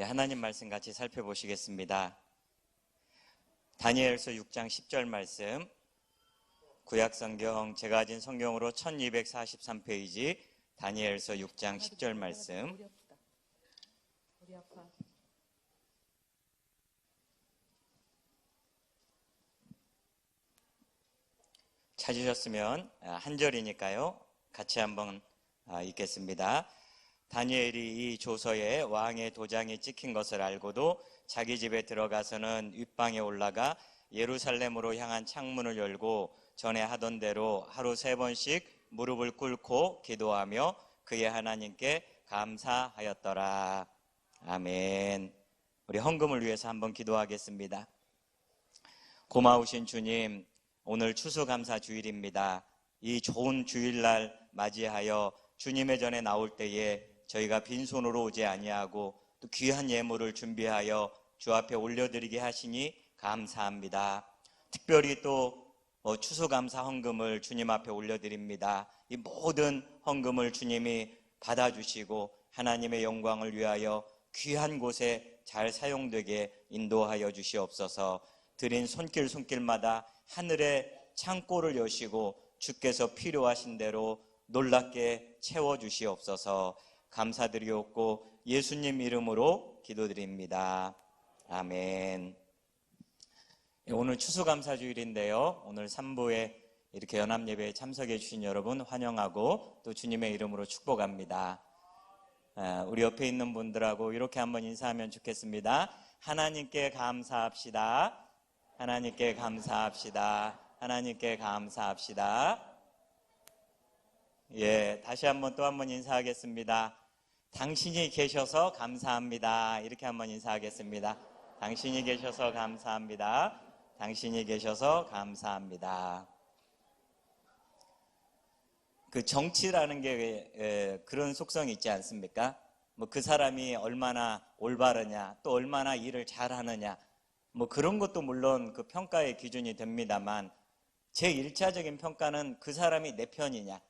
예, 하나님 말씀 같이 살펴보시겠습니다. 다니엘서 6장 10절 말씀. 구약 성경 제가 가진 성경으로 1243페이지 다니엘서 6장 10절 말씀. 찾으셨으면 아, 한 절이니까요. 같이 한번 아, 읽겠습니다. 다니엘이 이 조서에 왕의 도장이 찍힌 것을 알고도 자기 집에 들어가서는 윗방에 올라가 예루살렘으로 향한 창문을 열고 전에 하던 대로 하루 세 번씩 무릎을 꿇고 기도하며 그의 하나님께 감사하였더라. 아멘. 우리 헌금을 위해서 한번 기도하겠습니다. 고마우신 주님, 오늘 추수감사 주일입니다. 이 좋은 주일날 맞이하여 주님의 전에 나올 때에 저희가 빈손으로 오지 아니하고 또 귀한 예물을 준비하여 주 앞에 올려드리게 하시니 감사합니다. 특별히 또 어, 추수감사 헌금을 주님 앞에 올려드립니다. 이 모든 헌금을 주님이 받아주시고 하나님의 영광을 위하여 귀한 곳에 잘 사용되게 인도하여 주시옵소서. 드린 손길 손길마다 하늘의 창고를 여시고 주께서 필요하신 대로 놀랍게 채워 주시옵소서. 감사드리옵고 예수님 이름으로 기도드립니다. 아멘. 예, 오늘 추수감사주일인데요. 오늘 3부에 이렇게 연합예배에 참석해 주신 여러분 환영하고 또 주님의 이름으로 축복합니다. 아, 우리 옆에 있는 분들하고 이렇게 한번 인사하면 좋겠습니다. 하나님께 감사합시다. 하나님께 감사합시다. 하나님께 감사합시다. 예, 다시 한번 또 한 번 인사하겠습니다. 당신이 계셔서 감사합니다. 이렇게 한번 인사하겠습니다. 당신이 계셔서 감사합니다. 당신이 계셔서 감사합니다. 그 정치라는 게 에, 그런 속성이 있지 않습니까? 뭐 그 사람이 얼마나 올바르냐, 또 얼마나 일을 잘하느냐, 뭐 그런 것도 물론 그 평가의 기준이 됩니다만 제 1차적인 평가는 그 사람이 내 편이냐,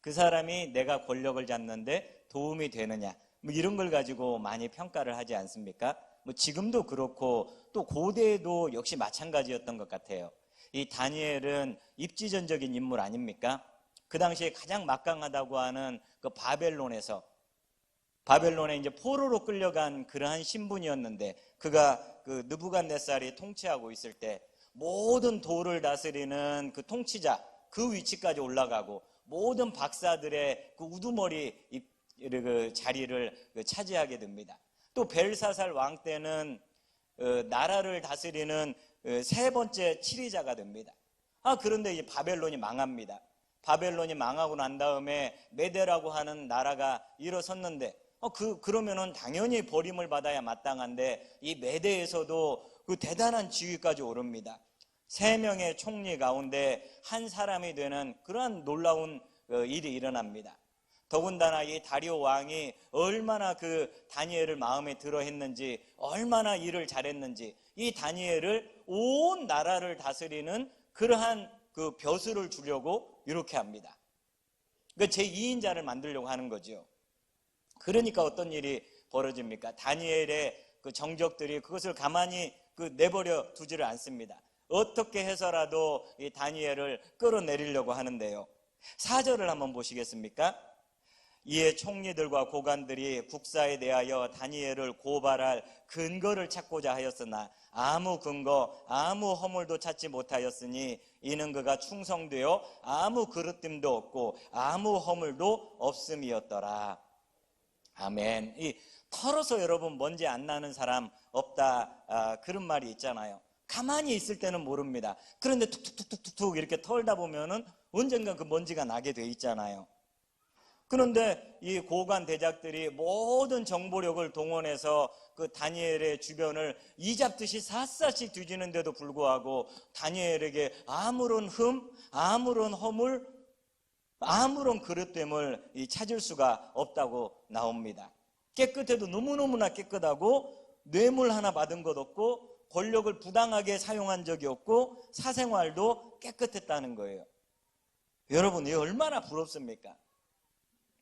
그 사람이 내가 권력을 잡는데 도움이 되느냐, 뭐 이런 걸 가지고 많이 평가를 하지 않습니까? 뭐 지금도 그렇고 또 고대에도 역시 마찬가지였던 것 같아요. 이 다니엘은 입지전적인 인물 아닙니까? 그 당시에 가장 막강하다고 하는 그 바벨론에서 바벨론에 이제 포로로 끌려간 그러한 신분이었는데 그가 그 느부갓네살이 통치하고 있을 때 모든 도를 다스리는 그 통치자 그 위치까지 올라가고 모든 박사들의 그 우두머리 그 자리를 그 차지하게 됩니다. 또 벨사살 왕 때는 어, 나라를 다스리는 어, 세 번째 치리자가 됩니다. 아 그런데 이제 바벨론이 망합니다. 바벨론이 망하고 난 다음에 메데라고 하는 나라가 일어섰는데 어, 그 그러면은 당연히 버림을 받아야 마땅한데 이 메데에서도 그 대단한 지위까지 오릅니다. 세 명의 총리 가운데 한 사람이 되는 그러한 놀라운 어, 일이 일어납니다. 더군다나 이 다리오 왕이 얼마나 그 다니엘을 마음에 들어 했는지, 얼마나 일을 잘했는지, 이 다니엘을 온 나라를 다스리는 그러한 그 벼슬을 주려고 이렇게 합니다. 그러니까 제 2인자를 만들려고 하는 거죠. 그러니까 어떤 일이 벌어집니까? 다니엘의 그 정적들이 그것을 가만히 그 내버려 두지를 않습니다. 어떻게 해서라도 이 다니엘을 끌어내리려고 하는데요. 사절을 한번 보시겠습니까? 이에 총리들과 고관들이 국사에 대하여 다니엘을 고발할 근거를 찾고자 하였으나 아무 근거, 아무 허물도 찾지 못하였으니 이는 그가 충성되어 아무 그릇됨도 없고 아무 허물도 없음이었더라. 아멘. 이 털어서 여러분 먼지 안 나는 사람 없다 아, 그런 말이 있잖아요. 가만히 있을 때는 모릅니다. 그런데 툭툭툭툭툭 이렇게 털다 보면은 언젠가 그 먼지가 나게 돼 있잖아요. 그런데 이 고관 대작들이 모든 정보력을 동원해서 그 다니엘의 주변을 이잡듯이 샅샅이 뒤지는데도 불구하고 다니엘에게 아무런 흠, 아무런 허물, 아무런 그릇됨을 찾을 수가 없다고 나옵니다. 깨끗해도 너무너무나 깨끗하고 뇌물 하나 받은 것 없고 권력을 부당하게 사용한 적이 없고 사생활도 깨끗했다는 거예요. 여러분, 이 얼마나 부럽습니까?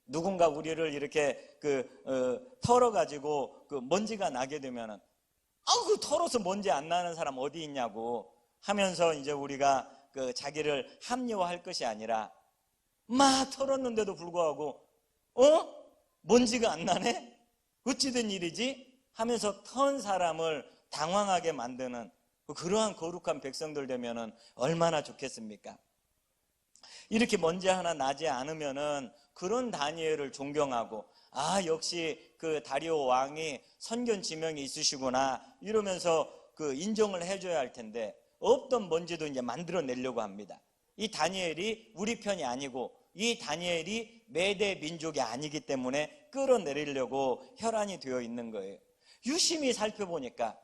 누군가 우리를 이렇게 그 어, 털어가지고 그 먼지가 나게 되면은 아우 그 털어서 먼지 안 나는 사람 어디 있냐고 하면서 이제 우리가 그 자기를 합리화할 것이 아니라 막 털었는데도 불구하고 어 먼지가 안 나네 어찌된 일이지 하면서 턴 사람을 당황하게 만드는 그러한 거룩한 백성들 되면은 얼마나 좋겠습니까? 이렇게 먼지 하나 나지 않으면은 그런 다니엘을 존경하고 아 역시 그 다리오 왕이 선견 지명이 있으시구나 이러면서 그 인정을 해줘야 할 텐데 없던 먼지도 이제 만들어내려고 합니다. 이 다니엘이 우리 편이 아니고 이 다니엘이 메대 민족이 아니기 때문에 끌어내리려고 혈안이 되어 있는 거예요. 유심히 살펴보니까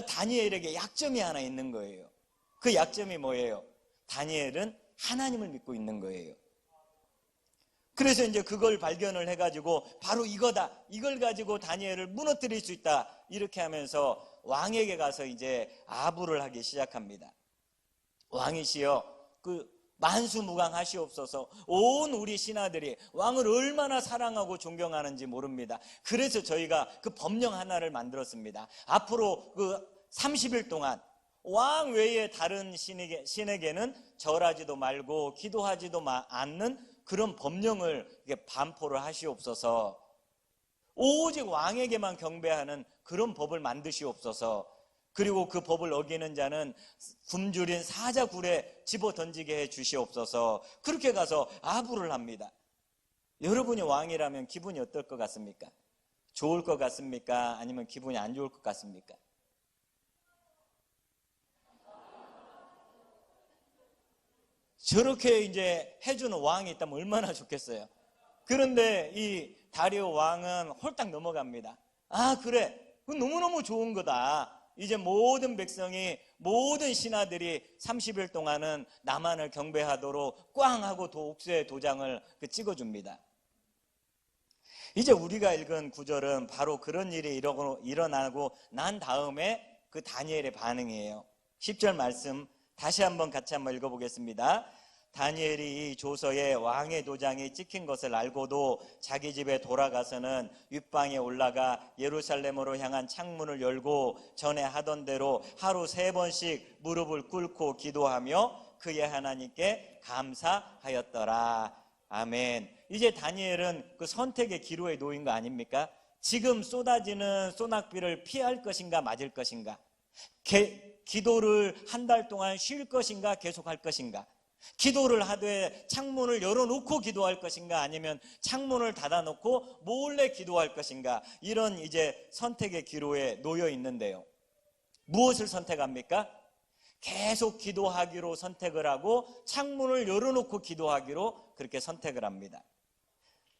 다니엘에게 약점이 하나 있는 거예요. 그 약점이 뭐예요? 다니엘은 하나님을 믿고 있는 거예요. 그래서 이제 그걸 발견을 해가지고 바로 이거다. 이걸 가지고 다니엘을 무너뜨릴 수 있다. 이렇게 하면서 왕에게 가서 이제 아부를 하기 시작합니다. 왕이시여, 그 만수무강하시옵소서. 온 우리 신하들이 왕을 얼마나 사랑하고 존경하는지 모릅니다. 그래서 저희가 그 법령 하나를 만들었습니다. 앞으로 그 30일 동안 왕 외에 다른 신에게, 신에게는 절하지도 말고 기도하지도 마- 않는 그런 법령을 반포를 하시옵소서. 오직 왕에게만 경배하는 그런 법을 만드시옵소서. 그리고 그 법을 어기는 자는 굶주린 사자굴에 집어 던지게 해 주시옵소서. 그렇게 가서 아부를 합니다. 여러분이 왕이라면 기분이 어떨 것 같습니까? 좋을 것 같습니까? 아니면 기분이 안 좋을 것 같습니까? 저렇게 이제 해주는 왕이 있다면 얼마나 좋겠어요. 그런데 이 다리오 왕은 홀딱 넘어갑니다. 아, 그래. 그건 너무너무 좋은 거다. 이제 모든 백성이, 모든 신하들이 30일 동안은 나만을 경배하도록 꽝 하고 독수의 도장을 그 찍어줍니다. 이제 우리가 읽은 구절은 바로 그런 일이 일어나고, 일어나고 난 다음에 그 다니엘의 반응이에요. 10절 말씀 다시 한번 같이 한번 읽어보겠습니다. 다니엘이 이 조서에 왕의 도장이 찍힌 것을 알고도 자기 집에 돌아가서는 윗방에 올라가 예루살렘으로 향한 창문을 열고 전에 하던 대로 하루 세 번씩 무릎을 꿇고 기도하며 그의 하나님께 감사하였더라. 아멘. 이제 다니엘은 그 선택의 기로에 놓인 거 아닙니까? 지금 쏟아지는 소낙비를 피할 것인가 맞을 것인가? 개- 기도를 한 달 동안 쉴 것인가 계속 할 것인가? 기도를 하되 창문을 열어놓고 기도할 것인가 아니면 창문을 닫아놓고 몰래 기도할 것인가 이런 이제 선택의 기로에 놓여 있는데요. 무엇을 선택합니까? 계속 기도하기로 선택을 하고 창문을 열어놓고 기도하기로 그렇게 선택을 합니다.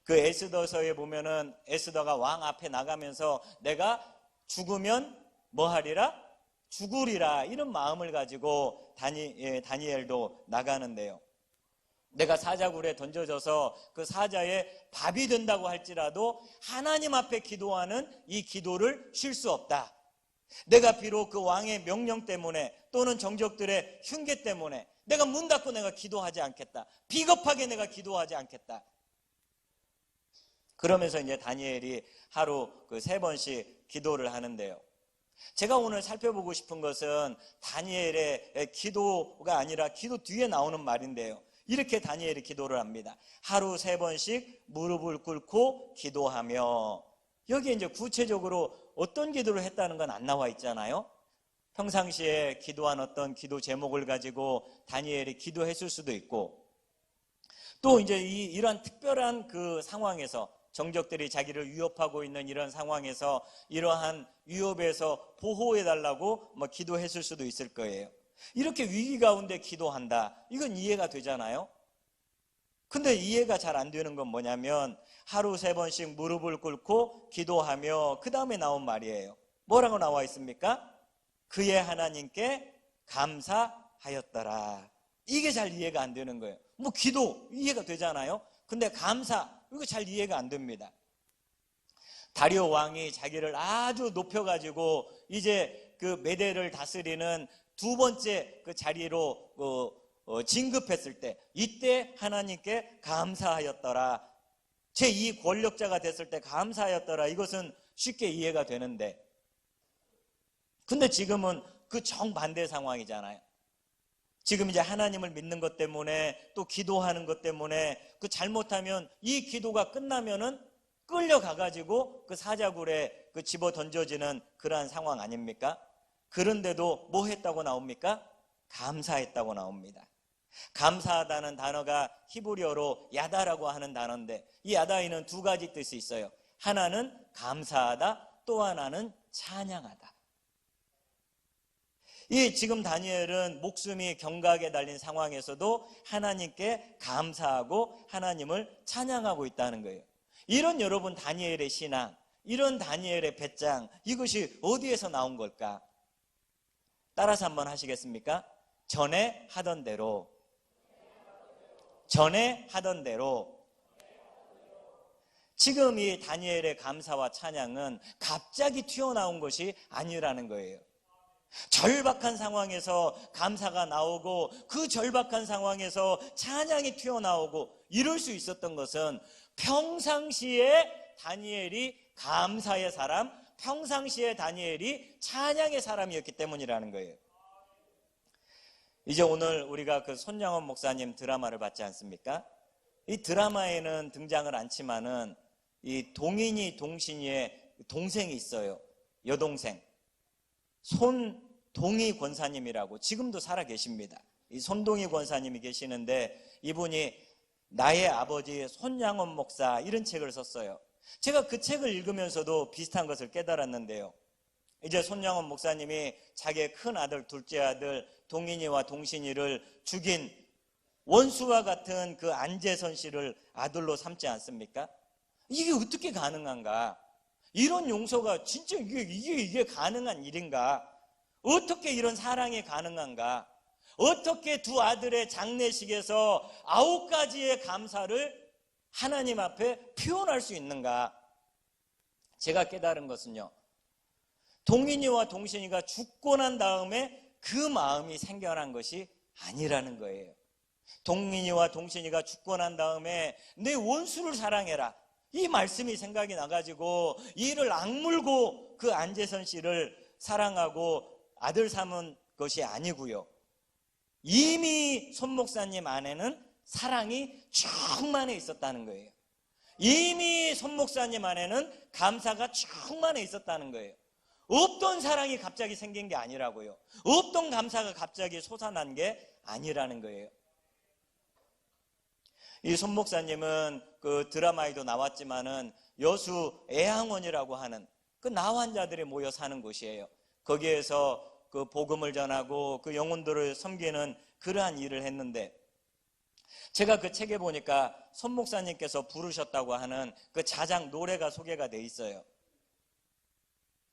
그 에스더서에 보면은 에스더가 왕 앞에 나가면서 내가 죽으면 뭐 하리라? 죽으리라 이런 마음을 가지고 다니, 예, 다니엘도 나가는데요. 내가 사자굴에 던져져서 그 사자에 밥이 된다고 할지라도 하나님 앞에 기도하는 이 기도를 쉴 수 없다. 내가 비록 그 왕의 명령 때문에 또는 정적들의 흉계 때문에 내가 문 닫고 내가 기도하지 않겠다. 비겁하게 내가 기도하지 않겠다. 그러면서 이제 다니엘이 하루 그 세 번씩 기도를 하는데요. 제가 오늘 살펴보고 싶은 것은 다니엘의 기도가 아니라 기도 뒤에 나오는 말인데요. 이렇게 다니엘이 기도를 합니다. 하루 세 번씩 무릎을 꿇고 기도하며 여기에 이제 구체적으로 어떤 기도를 했다는 건 안 나와 있잖아요. 평상시에 기도한 어떤 기도 제목을 가지고 다니엘이 기도했을 수도 있고 또 이제 이, 이러한 특별한 그 상황에서 정적들이 자기를 위협하고 있는 이런 상황에서 이러한 위협에서 보호해 달라고 뭐 기도했을 수도 있을 거예요. 이렇게 위기 가운데 기도한다. 이건 이해가 되잖아요. 근데 이해가 잘 안 되는 건 뭐냐면 하루 세 번씩 무릎을 꿇고 기도하며 그 다음에 나온 말이에요. 뭐라고 나와 있습니까? 그의 하나님께 감사하였더라. 이게 잘 이해가 안 되는 거예요. 뭐 기도 이해가 되잖아요. 근데 감사 이거 잘 이해가 안 됩니다. 다리오 왕이 자기를 아주 높여가지고 이제 그 메대를 다스리는 두 번째 그 자리로 어, 어, 진급했을 때 이때 하나님께 감사하였더라. 제이 권력자가 됐을 때 감사하였더라. 이것은 쉽게 이해가 되는데. 근데 지금은 그 정반대 상황이잖아요. 지금 이제 하나님을 믿는 것 때문에 또 기도하는 것 때문에 그 잘못하면 이 기도가 끝나면은 끌려가가지고 그 사자굴에 그 집어 던져지는 그러한 상황 아닙니까? 그런데도 뭐 했다고 나옵니까? 감사했다고 나옵니다. 감사하다는 단어가 히브리어로 야다라고 하는 단어인데 이 야다에는 두 가지 뜻이 있어요. 하나는 감사하다, 또 하나는 찬양하다. 이 지금 다니엘은 목숨이 경각에 달린 상황에서도 하나님께 감사하고 하나님을 찬양하고 있다는 거예요. 이런 여러분 다니엘의 신앙, 이런 다니엘의 배짱, 이것이 어디에서 나온 걸까? 따라서 한번 하시겠습니까? 전에 하던 대로, 전에 하던 대로, 지금 이 다니엘의 감사와 찬양은 갑자기 튀어나온 것이 아니라는 거예요. 절박한 상황에서 감사가 나오고 그 절박한 상황에서 찬양이 튀어나오고 이럴 수 있었던 것은 평상시에 다니엘이 감사의 사람, 평상시에 다니엘이 찬양의 사람이었기 때문이라는 거예요. 이제 오늘 우리가 그 손양원 목사님 드라마를 봤지 않습니까? 이 드라마에는 등장을 않지만은 이 동인이 동신이의 동생이 있어요. 여동생. 손동희 권사님이라고 지금도 살아 계십니다. 이 손동희 권사님이 계시는데 이분이 나의 아버지 손양원 목사 이런 책을 썼어요. 제가 그 책을 읽으면서도 비슷한 것을 깨달았는데요. 이제 손양원 목사님이 자기의 큰 아들, 둘째 아들 동인이와 동신이를 죽인 원수와 같은 그 안재선 씨를 아들로 삼지 않습니까? 이게 어떻게 가능한가? 이런 용서가 진짜 이게, 이게, 이게 가능한 일인가? 어떻게 이런 사랑이 가능한가? 어떻게 두 아들의 장례식에서 아홉 가지의 감사를 하나님 앞에 표현할 수 있는가? 제가 깨달은 것은요. 동인이와 동신이가 죽고 난 다음에 그 마음이 생겨난 것이 아니라는 거예요. 동인이와 동신이가 죽고 난 다음에 내 원수를 사랑해라. 이 말씀이 생각이 나가지고 이를 악물고 그 안재선 씨를 사랑하고 아들 삼은 것이 아니고요. 이미 손 목사님 안에는 사랑이 충만해 있었다는 거예요. 이미 손 목사님 안에는 감사가 충만해 있었다는 거예요. 없던 사랑이 갑자기 생긴 게 아니라고요. 없던 감사가 갑자기 솟아난 게 아니라는 거예요. 이 손 목사님은 그 드라마에도 나왔지만은 여수 애항원이라고 하는 그 나환자들이 모여 사는 곳이에요. 거기에서 그 복음을 전하고 그 영혼들을 섬기는 그러한 일을 했는데 제가 그 책에 보니까 손 목사님께서 부르셨다고 하는 그 자작 노래가 소개가 돼 있어요.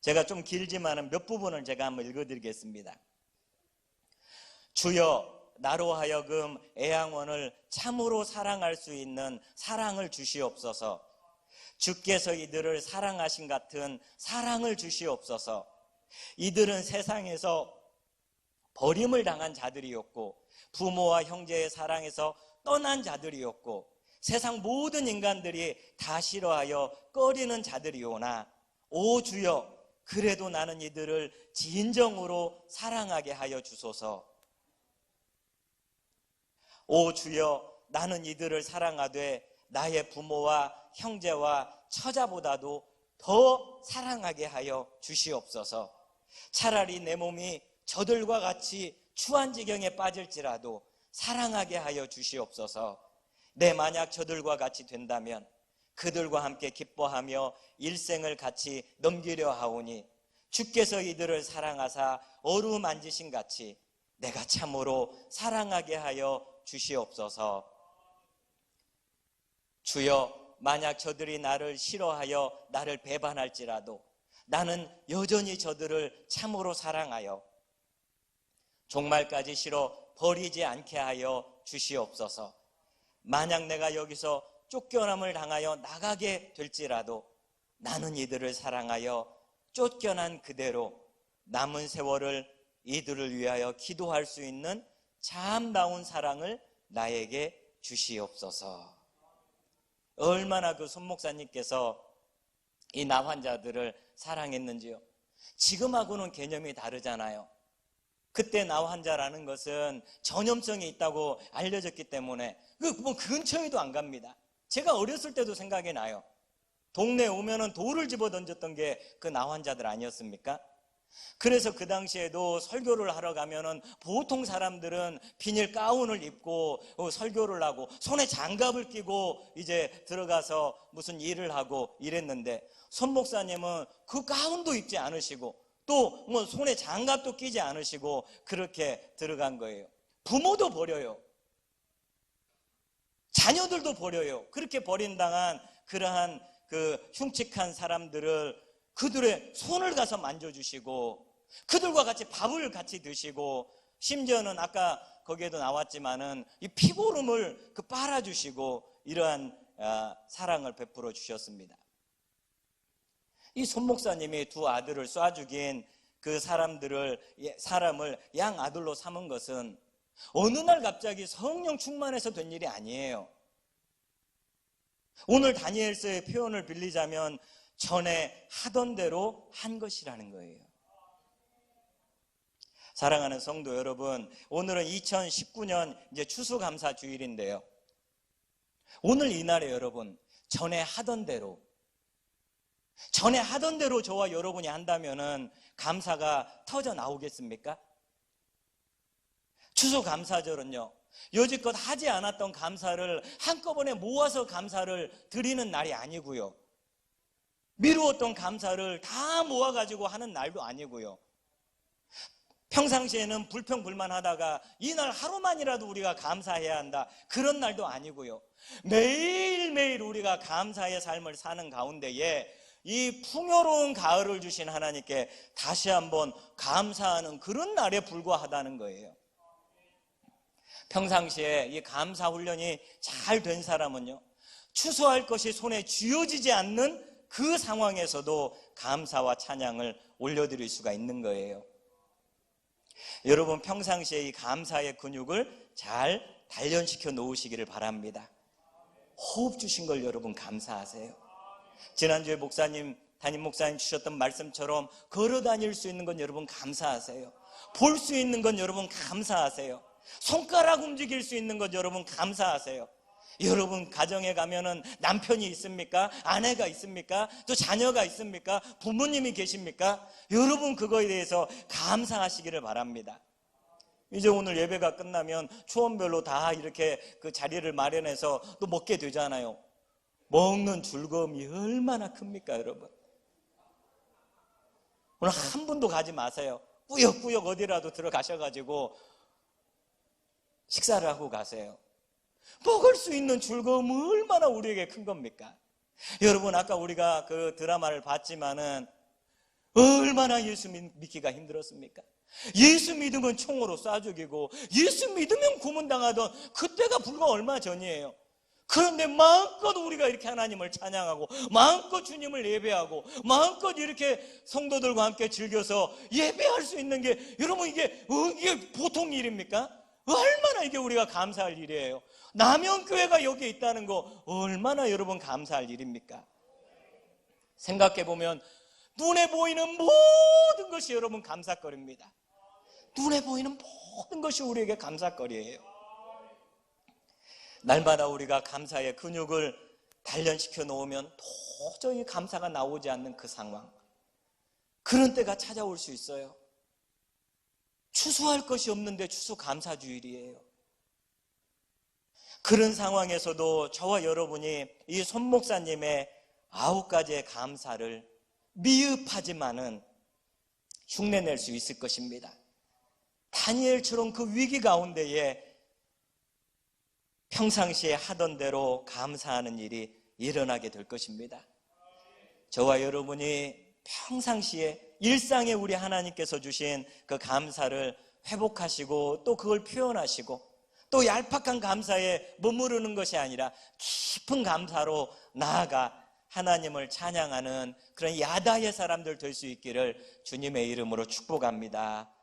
제가 좀 길지만은 몇 부분을 제가 한번 읽어드리겠습니다. 주여 나로 하여금 애양원을 참으로 사랑할 수 있는 사랑을 주시옵소서. 주께서 이들을 사랑하신 같은 사랑을 주시옵소서. 이들은 세상에서 버림을 당한 자들이었고 부모와 형제의 사랑에서 떠난 자들이었고 세상 모든 인간들이 다 싫어하여 꺼리는 자들이오나 오 주여 그래도 나는 이들을 진정으로 사랑하게 하여 주소서. 오 주여 나는 이들을 사랑하되 나의 부모와 형제와 처자보다도 더 사랑하게 하여 주시옵소서. 차라리 내 몸이 저들과 같이 추한 지경에 빠질지라도 사랑하게 하여 주시옵소서. 내 만약 저들과 같이 된다면 그들과 함께 기뻐하며 일생을 같이 넘기려 하오니 주께서 이들을 사랑하사 어루만지신 같이 내가 참으로 사랑하게 하여 주시옵소서. 주여 만약 저들이 나를 싫어하여 나를 배반할지라도 나는 여전히 저들을 참으로 사랑하여 종말까지 싫어 버리지 않게 하여 주시옵소서. 만약 내가 여기서 쫓겨남을 당하여 나가게 될지라도 나는 이들을 사랑하여 쫓겨난 그대로 남은 세월을 이들을 위하여 기도할 수 있는 참다운 사랑을 나에게 주시옵소서. 얼마나 그 손목사님께서 이 나 환자들을 사랑했는지요. 지금하고는 개념이 다르잖아요. 그때 나 환자라는 것은 전염성이 있다고 알려졌기 때문에 그뭐 근처에도 안 갑니다. 제가 어렸을 때도 생각이 나요. 동네 오면은 돌을 집어 던졌던 게 그 나 환자들 아니었습니까? 그래서 그 당시에도 설교를 하러 가면은 보통 사람들은 비닐 가운을 입고 어, 설교를 하고 손에 장갑을 끼고 이제 들어가서 무슨 일을 하고 이랬는데 손 목사님은 그 가운도 입지 않으시고 또 뭐 손에 장갑도 끼지 않으시고 그렇게 들어간 거예요. 부모도 버려요. 자녀들도 버려요. 그렇게 버린 당한 그러한 그 흉측한 사람들을 그들의 손을 가서 만져주시고 그들과 같이 밥을 같이 드시고 심지어는 아까 거기에도 나왔지만은 이 피고름을 그 빨아주시고 이러한 아, 사랑을 베풀어 주셨습니다. 이 손목사님이 두 아들을 쏴 죽인 그 사람들을 예, 사람을 양 아들로 삼은 것은 어느 날 갑자기 성령 충만해서 된 일이 아니에요. 오늘 다니엘서의 표현을 빌리자면 전에 하던 대로 한 것이라는 거예요. 사랑하는 성도 여러분, 오늘은 2019년 이제 추수감사 주일인데요. 오늘 이날에 여러분, 전에 하던 대로, 전에 하던 대로 저와 여러분이 한다면은 감사가 터져 나오겠습니까? 추수감사절은요, 여지껏 하지 않았던 감사를 한꺼번에 모아서 감사를 드리는 날이 아니고요. 미루었던 감사를 다 모아가지고 하는 날도 아니고요. 평상시에는 불평불만하다가 이날 하루만이라도 우리가 감사해야 한다. 그런 날도 아니고요. 매일매일 우리가 감사의 삶을 사는 가운데에 이 풍요로운 가을을 주신 하나님께 다시 한번 감사하는 그런 날에 불과하다는 거예요. 평상시에 이 감사 훈련이 잘 된 사람은요, 추수할 것이 손에 쥐어지지 않는 그 상황에서도 감사와 찬양을 올려드릴 수가 있는 거예요. 여러분 평상시에 이 감사의 근육을 잘 단련시켜 놓으시기를 바랍니다. 호흡 주신 걸 여러분 감사하세요. 지난주에 목사님, 담임 목사님 주셨던 말씀처럼 걸어 다닐 수 있는 건 여러분 감사하세요. 볼 수 있는 건 여러분 감사하세요. 손가락 움직일 수 있는 것 여러분 감사하세요. 여러분 가정에 가면은 남편이 있습니까? 아내가 있습니까? 또 자녀가 있습니까? 부모님이 계십니까? 여러분 그거에 대해서 감사하시기를 바랍니다. 이제 오늘 예배가 끝나면 초원별로 다 이렇게 그 자리를 마련해서 또 먹게 되잖아요. 먹는 즐거움이 얼마나 큽니까, 여러분? 오늘 한 분도 가지 마세요. 꾸역꾸역 어디라도 들어가셔가지고 식사를 하고 가세요. 먹을 수 있는 즐거움은 얼마나 우리에게 큰 겁니까? 여러분, 아까 우리가 그 드라마를 봤지만은 얼마나 예수 믿기가 힘들었습니까? 예수 믿으면 총으로 쏴 죽이고, 예수 믿으면 고문당하던 그때가 불과 얼마 전이에요. 그런데 마음껏 우리가 이렇게 하나님을 찬양하고, 마음껏 주님을 예배하고, 마음껏 이렇게 성도들과 함께 즐겨서 예배할 수 있는 게, 여러분 이게, 어, 이게 보통 일입니까? 얼마나 이게 우리가 감사할 일이에요. 남영교회가 여기 있다는 거 얼마나 여러분 감사할 일입니까? 생각해 보면 눈에 보이는 모든 것이 여러분 감사거리입니다. 눈에 보이는 모든 것이 우리에게 감사거리예요. 날마다 우리가 감사의 근육을 단련시켜 놓으면 도저히 감사가 나오지 않는 그 상황. 그런 때가 찾아올 수 있어요. 추수할 것이 없는데 추수 감사주일이에요. 그런 상황에서도 저와 여러분이 이 손목사님의 아홉 가지의 감사를 미흡하지만은 흉내낼 수 있을 것입니다. 다니엘처럼 그 위기 가운데에 평상시에 하던 대로 감사하는 일이 일어나게 될 것입니다. 저와 여러분이 평상시에 일상에 우리 하나님께서 주신 그 감사를 회복하시고 또 그걸 표현하시고 또 얄팍한 감사에 머무르는 것이 아니라 깊은 감사로 나아가 하나님을 찬양하는 그런 야다의 사람들 될 수 있기를 주님의 이름으로 축복합니다.